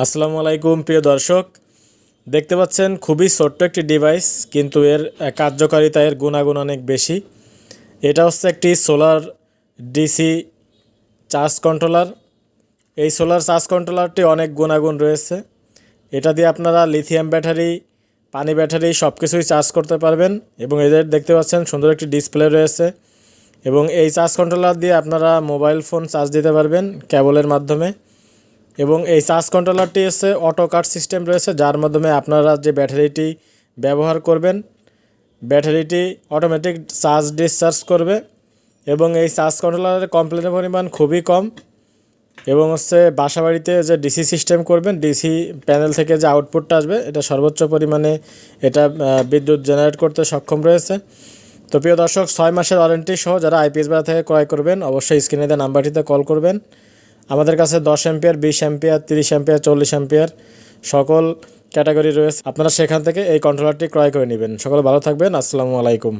আসসালামু আলাইকুম, প্রিয় দর্শক। দেখতে পাচ্ছেন, খুবই ছোট্ট একটি ডিভাইস কিন্তু এর কার্যকারিতা এর গুণাগুণ অনেক বেশি। এটা হচ্ছে একটি সোলার ডিসি চার্জ কন্ট্রোলার এই সোলার চার্জ কন্ট্রোলারটি অনেক গুণাগুণ রয়েছে। এটা দিয়ে আপনারা লিথিয়াম ব্যাটারি পানি ব্যাটারি সব কিছুই চার্জ করতে পারবেন এবং এদের দেখতে পাচ্ছেন, সুন্দর একটি ডিসপ্লে রয়েছে এবং এই চার্জ কন্ট্রোলার দিয়ে আপনারা মোবাইল ফোন চার্জ দিতে পারবেন কেবলের মাধ্যমে। এবং এই চার্জ কন্ট্রোলারটি হচ্ছে অটো কাট সিস্টেম রয়েছে, যার মাধ্যমে আপনারা যে ব্যাটারিটি ব্যবহার করবেন, ব্যাটারিটি অটোমেটিক চার্জ ডিসচার্জ করবে এবং এই চার্জ কন্ট্রোলারের কমপ্লেনের পরিমাণ খুবই কম এবং হচ্ছে বাসাবাড়িতে যে ডিসি সিস্টেম করবেন ডিসি প্যানেল থেকে যে আউটপুটটা আসবে, এটা সর্বোচ্চ পরিমাণে এটা বিদ্যুৎ জেনারেট করতে সক্ষম রয়েছে। তো প্রিয় দর্শক, ছয় মাসের ওয়ারেন্টি সহ যারা আইপিএস বেড়া থেকে ক্রয় করবেন, অবশ্যই স্ক্রিনে দেওয়া নাম্বারটিতে কল করবেন। আমাদের কাছে দশ অ্যাম্পিয়ার, বিশ অ্যাম্পিয়ার, তিরিশ অ্যাম্পিয়ার, চল্লিশ অ্যাম্পিয়ার সকল ক্যাটাগরি রয়েছে। আপনারা সেখান থেকে এই কন্ট্রোলারটি ক্রয় করে নেবেন। সকলে ভালো থাকবেন। আসসালামু আলাইকুম।